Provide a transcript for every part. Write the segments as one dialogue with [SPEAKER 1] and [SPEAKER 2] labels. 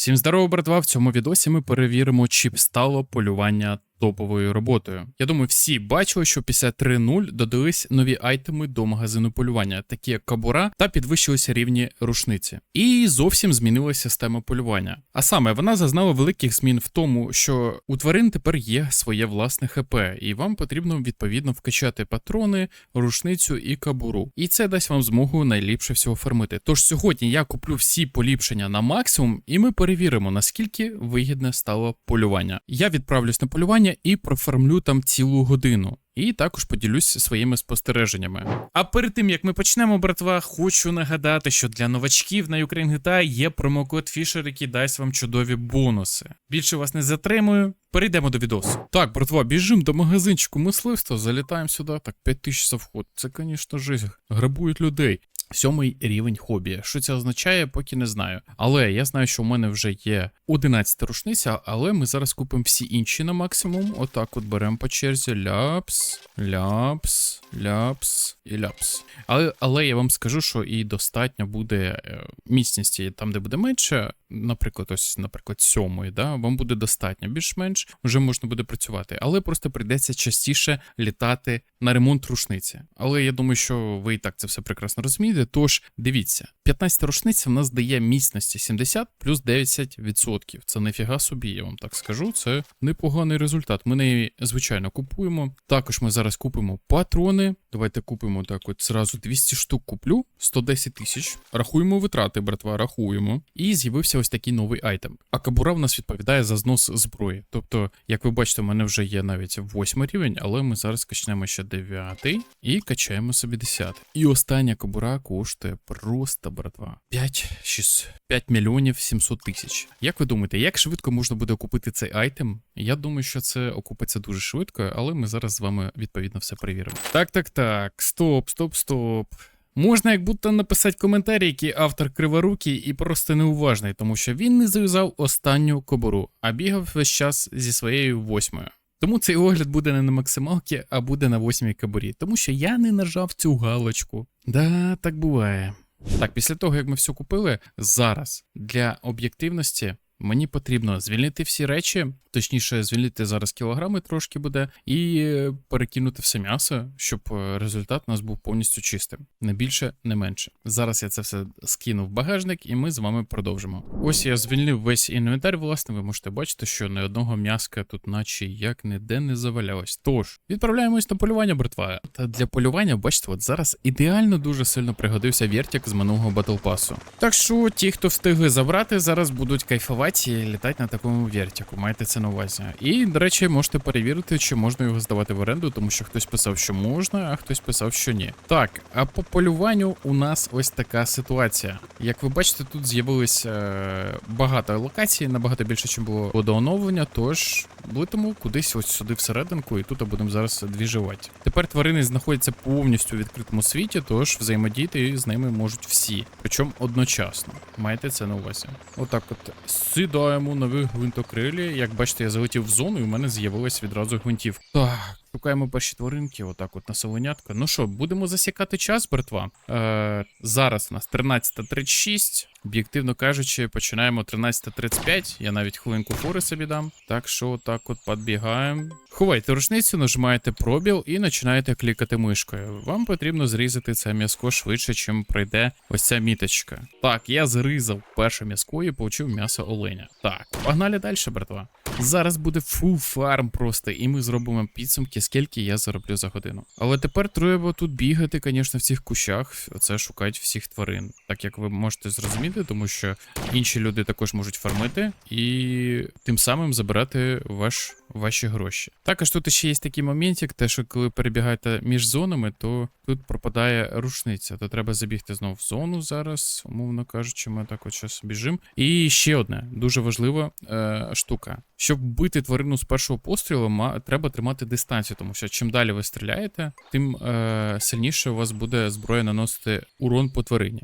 [SPEAKER 1] Всім здорово, братва! В цьому відосі ми перевіримо, чи стало полювання топовою роботою. Я думаю, всі бачили, що після 3.0 додались нові айтеми до магазину полювання, такі як кабура, та підвищилися рівні рушниці. І зовсім змінилася система полювання. А саме вона зазнала великих змін в тому, що у тварин тепер є своє власне ХП, і вам потрібно відповідно вкачати патрони, рушницю і кабуру. І це дасть вам змогу найліпше всього фармити. Тож сьогодні я куплю всі поліпшення на максимум, і ми перевіримо, наскільки вигідне стало полювання. Я відправлюсь на полювання і профармлю там цілу годину. І також поділюсь своїми спостереженнями. А перед тим як ми почнемо, братва, хочу нагадати, що для новачків на Ukraine GTA є промокод Fisher, який дасть вам чудові бонуси. Більше вас не затримую. Перейдемо до відосу. Так, братва, біжимо до магазинчику мисливства, залітаємо сюди. Так, 5 тисяч за вход. Це, звісно, жизнь. Грабують людей. Сьомий рівень хобі. Що це означає, поки не знаю. Але я знаю, що в мене вже є 11 рушниця, але ми зараз купимо всі інші на максимум. Отак от беремо по черзі. Ляпс, ляпс, ляпс і ляпс. Але, але я вам скажу, що і достатньо буде е, міцності там, де буде менше. Наприклад, ось, наприклад, сьомої, да, вам буде достатньо, більш-менш вже можна буде працювати, але просто прийдеться частіше літати на ремонт рушниці. Але я думаю, що ви і так це все прекрасно розумієте. Тож дивіться, 15 рушниця в нас дає міцності 70 плюс 10%. Це нефіга собі, я вам так скажу. Це непоганий результат. Ми неї, звичайно, купуємо. Також ми зараз купимо патрони. Давайте купимо так, от зразу 200 штук куплю, 110 тисяч. Рахуємо витрати, братва, рахуємо. І з'явився ось такий новий айтем. А кабура в нас відповідає за знос зброї. Тобто, як ви бачите, у мене вже є навіть 8 рівень, але ми зараз качнемо ще 9 і качаємо собі 10. І остання кабура коштує просто, братва. 5, 6, 5 мільйонів 700 тисяч. Як ви думаєте, як швидко можна буде купити цей айтем? Я думаю, що це окупиться дуже швидко, але ми зараз з вами відповідно все перевіримо. Так, так, так. Стоп, стоп, стоп. Можна як будто написати коментарі, який автор криворукий і просто неуважний, тому що він не зав'язав останню кобуру, а бігав весь час зі своєю восьмою. Тому цей огляд буде не на максималці, а буде на восьмій кабурі, тому що я не нажав цю галочку. Да, так буває. Так, після того, як ми все купили, зараз для об'єктивності мені потрібно звільнити всі речі, точніше, звільнити зараз кілограми трошки буде, і перекинути все м'ясо, щоб е, результат у нас був повністю чистим. Не більше, не менше. Зараз я це все скину в багажник, і ми з вами продовжимо. Ось я звільнив весь інвентар. Власне, ви можете бачити, що ні одного м'яска тут, наче як ніде не завалялось. Тож, відправляємось на полювання, братва. Та для полювання, бачите, от зараз ідеально дуже сильно пригодився вертик з минулого батл пасу. Так що ті, хто встигли забрати, зараз будуть кайфувати і літати на такому вертику. Майте це на увазі. І, до речі, можете перевірити, чи можна його здавати в оренду, тому що хтось писав, що можна, а хтось писав, що ні. Так, а по полюванню у нас ось така ситуація. Як ви бачите, тут з'явилось е, багато локацій, набагато більше, ніж було до оновлення, тож летимо кудись ось сюди всерединку, і тут будемо зараз двіжувати. Тепер тварини знаходяться повністю у відкритому світі, тож взаємодіяти з ними можуть всі, причому одночасно. Майте це на увазі. Отак, от сідаємо нові гвинтокрилі. Як бачите, я залетів в зону, і в мене з'явилась відразу гвинтівка. Так. Шукаємо перші тваринки, отак от на солонятка. Ну що, будемо засікати час, братва. Е, Зараз у нас 13.36. Об'єктивно кажучи, починаємо 13.35. Я навіть хвилинку фори собі дам. Так що отак от підбігаємо. Ховайте рушницю, нажимаєте пробіл і починаєте клікати мишкою. Вам потрібно зрізати це м'язко швидше, чим пройде ось ця міточка. Так, я зрізав перше м'язко і получив м'ясо оленя. Так, погнали далі, братва. Зараз буде фул фарм просто, і ми зробимо підсумки, скільки я зароблю за годину. Але тепер треба тут бігати, звісно, в цих кущах, оце шукати всіх тварин. Так як ви можете зрозуміти, тому що інші люди також можуть фармити і тим самим забирати ваш, ваші гроші. Також тут ще є такий моментик, те, що коли перебігаєте між зонами, то тут пропадає рушниця. То треба забігти знову в зону зараз, умовно кажучи, ми так от зараз біжимо. І ще одне дуже важлива е, штука. Щоб бити тварину з першого пострілу, треба тримати дистанцію, тому що чим далі ви стріляєте, тим е, сильніше у вас буде зброя наносити урон по тварині.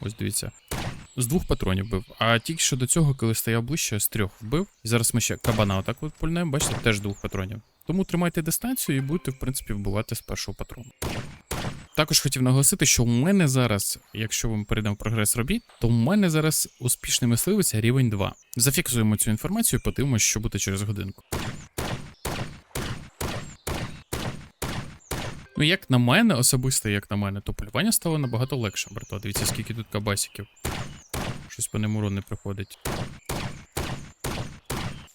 [SPEAKER 1] Ось дивіться. З двох патронів бив. А тільки що до цього, коли стояв ближче, з трьох вбив. І зараз ми ще кабана отак от пульнемо, бачите, теж двох патронів. Тому тримайте дистанцію і будете, в принципі, вбивати з першого патрону. Також хотів наголосити, що у мене зараз, якщо ми перейдемо в прогрес робіт, то у мене зараз успішний мисливець рівень 2. Зафіксуємо цю інформацію, подивимося, що буде через годинку. Ну, як на мене, особисто як на мене, то полювання стало набагато легше, брато. Дивіться, скільки тут кабасиків. Щось по ним урон не приходить.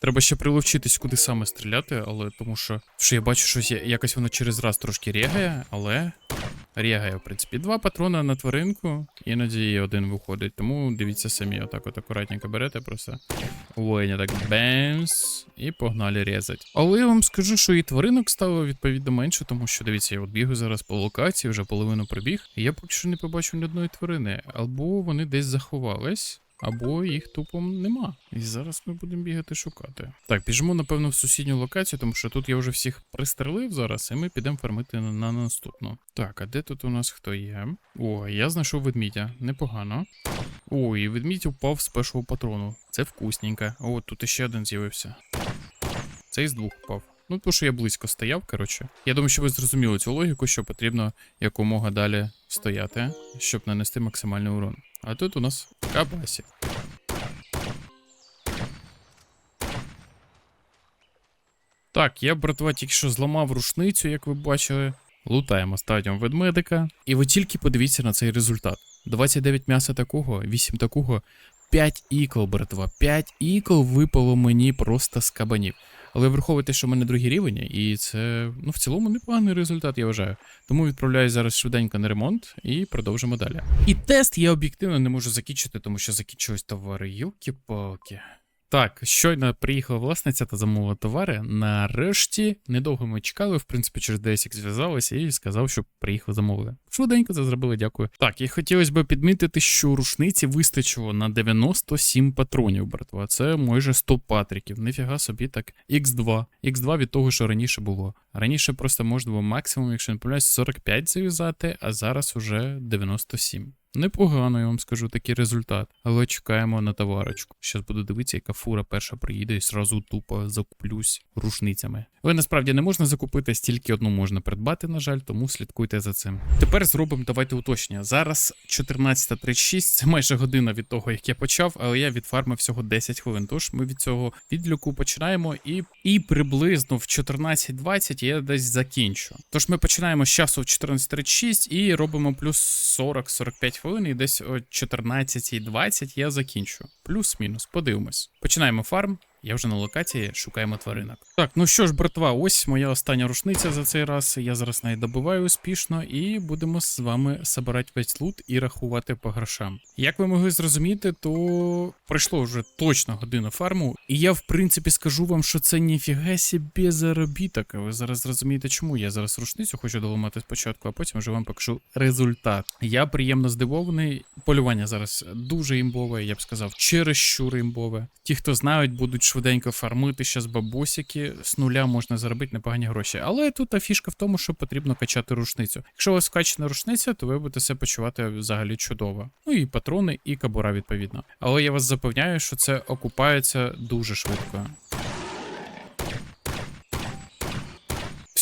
[SPEAKER 1] Треба ще приловчитись, куди саме стріляти, але тому що, що я бачу, що якось воно через раз трошки регає, але рягає, в принципі. Два патрона на тваринку, іноді один виходить. Тому дивіться самі, отак от акуратненько берете просто. Воїня так бемс, і погнали різать. Але я вам скажу, що і тваринок стало відповідно менше, тому що дивіться, я от бігаю зараз по локації, вже половину пробіг, і я поки що не побачив ні одної тварини. Або вони десь заховались. Або їх тупом нема. І зараз ми будемо бігати шукати. Так, біжимо, напевно, в сусідню локацію, тому що тут я вже всіх пристрелив зараз, і ми підемо фармити на, на наступну. Так, а де тут у нас хто є? О, я знайшов ведмідя. Непогано. О, і ведмідь упав з першого патрону. Це вкусненько. О, тут іще один з'явився. Цей з двох впав. Ну, тому що я близько стояв, коротше. Я думаю, що ви зрозуміли цю логіку, що потрібно якомога далі стояти, щоб нанести максимальний урон. А тут у нас кабасі. Так, я, братва, тільки що зламав рушницю, як ви бачили. Лутаємо стадіум ведмедика. І ви тільки подивіться на цей результат. 29 м'яса такого, 8 такого, 5 ікл, братва. 5 ікл випало мені просто з кабанів. Але враховуйте, що в мене другий рівень, і це ну, в цілому непоганий результат, я вважаю. Тому відправляю зараз швиденько на ремонт і продовжимо далі. І тест я об'єктивно не можу закінчити, тому що закінчились товари. Йолки-палки. Так, щойно приїхала власниця та замовила товари. Нарешті недовго ми чекали, в принципі, через десять зв'язалися і сказав, що приїхали замовили. Швиденько це зробили, дякую. Так, і хотілося б підмітити, що рушниці вистачило на 97 патронів, братва. Це майже 100 патриків. Ніфіга собі так. Х2. Х2 від того, що раніше було. Раніше просто можна було максимум, якщо не помиляюсь, 45 зав'язати, а зараз уже 97. Непогано, я вам скажу такий результат. Але чекаємо на товарочку. Щас буду дивитися, яка фура перша приїде і сразу тупо закуплюсь рушницями. Але насправді не можна закупити, стільки одну можна придбати, на жаль, тому слідкуйте за цим. Тепер зробимо давайте уточнення. Зараз 14.36, це майже година від того, як я почав, але я відфармив всього 10 хвилин. Тож ми від цього відліку починаємо і, і приблизно в 14.20 я десь закінчу. Тож ми починаємо з часу в 14.36 і робимо плюс 40-45 хвилин, і десь о 14.20 я закінчу. Плюс-мінус, подивимось. Починаємо фарм. Я вже на локації шукаємо тваринок. Так, ну що ж, братва, ось моя остання рушниця за цей раз. Я зараз неї добиваю успішно, і будемо з вами собирати весь лут і рахувати по грошам. Як ви могли зрозуміти, то пройшло вже точно година фарму, і я в принципі скажу вам, що це ніфіга собі заробіток. Ви зараз зрозумієте, чому я зараз рушницю хочу доламати спочатку, а потім вже вам покажу результат. Я приємно здивований. Полювання зараз дуже імбове, я б сказав, чересчур імбове. Ті, хто знають, будуть швиденько фармити щас бабусики. З нуля можна заробити непогані гроші. Але тут та фішка в тому, що потрібно качати рушницю. Якщо у вас вкачана рушниця, то ви будете себе почувати взагалі чудово. Ну і патрони, і кабура, відповідно. Але я вас запевняю, що це окупається дуже швидко.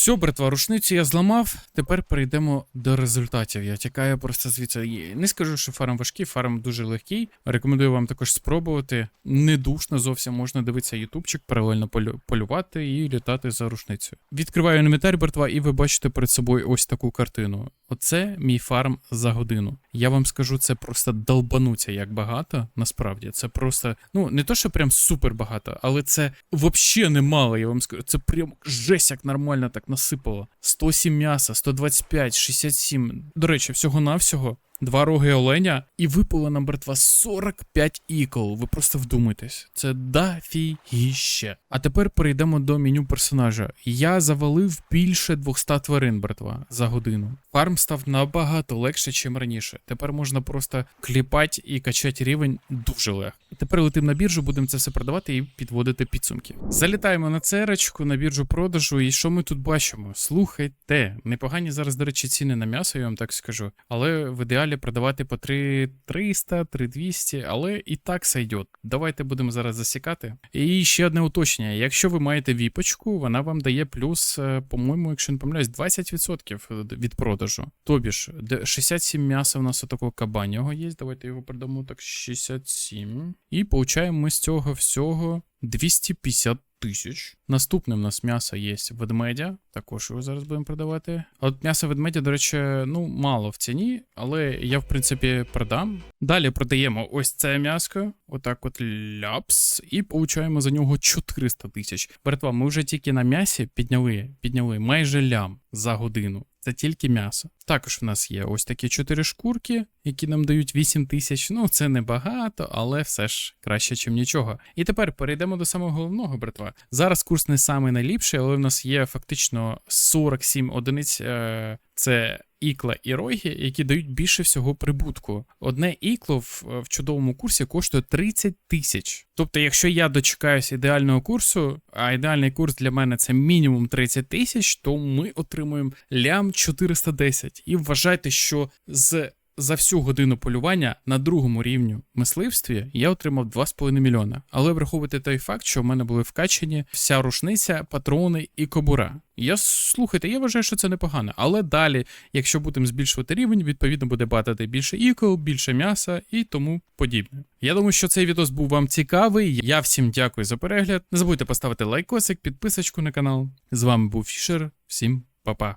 [SPEAKER 1] Все, братва, рушницю я зламав. Тепер перейдемо до результатів. Я тікаю просто звідси. Не скажу, що фарм важкий, фарм дуже легкий. Рекомендую вам також спробувати. Не душно зовсім можна дивитися ютубчик, паралельно полювати і літати за рушницею. Відкриваю інвентар, братва, і ви бачите перед собою ось таку картину. Оце мій фарм за годину. Я вам скажу, це просто долбануться як багато. Насправді, це просто, ну не то, що прям супер багато, але це взагалі немало. Я вам скажу. Це прям жесть як нормально так насипало. 107 м'яса, 125, 67. До речі, всього-навсього. Два роги оленя і випало нам братва 45 ікол. Ви просто вдумайтесь. Це дафігіще. А тепер перейдемо до меню персонажа. Я завалив більше 200 тварин, братва, за годину. Фарм став набагато легше, ніж раніше. Тепер можна просто кліпати і качати рівень дуже легко. Тепер летимо на біржу, будемо це все продавати і підводити підсумки. Залітаємо на церочку, на біржу продажу. І що ми тут бачимо? Слухайте, непогані зараз, до речі, ціни на м'ясо, я вам так скажу. Але в ідеалі далі продавати по 3300, 3200, але і так сойдет. Давайте будемо зараз засікати. І ще одне уточнення: якщо ви маєте віпочку, вона вам дає плюс, е, по-моєму, якщо не помиляюсь, 20% від продажу. Тобі ж, 67 м'яса у нас такого кабанього є. Давайте його продамо так 67. І получаємо ми з цього всього 250 тисяч. Наступне у нас м'ясо є ведмедя. Також його зараз будемо продавати. От м'ясо ведмедя, до речі, ну мало в ціні, але я в принципі продам. Далі продаємо ось це м'яско, отак от ляпс, і получаємо за нього 400 тисяч. Братва, ми вже тільки на м'ясі підняли, підняли майже лям за годину. Це тільки м'ясо. Також в нас є ось такі чотири шкурки, які нам дають 8 тисяч. Ну, це небагато, але все ж краще, ніж нічого. І тепер перейдемо до самого головного, братва. Зараз курс не самий найліпший, але в нас є фактично 47 одиниць. Е- це ікла і роги, які дають більше всього прибутку. Одне ікло в, в чудовому курсі коштує 30 тисяч. Тобто, якщо я дочекаюсь ідеального курсу, а ідеальний курс для мене це мінімум 30 тисяч, то ми отримуємо лям 410. І вважайте, що з за всю годину полювання на другому рівню мисливстві я отримав 2,5 мільйона. Але враховуйте той факт, що в мене були вкачені вся рушниця, патрони і кобура. Я слухайте, я вважаю, що це непогано. Але далі, якщо будемо збільшувати рівень, відповідно буде батати більше ікол, більше м'яса і тому подібне. Я думаю, що цей відос був вам цікавий. Я всім дякую за перегляд. Не забудьте поставити лайкосик, підписочку на канал. З вами був Фішер. Всім па-па.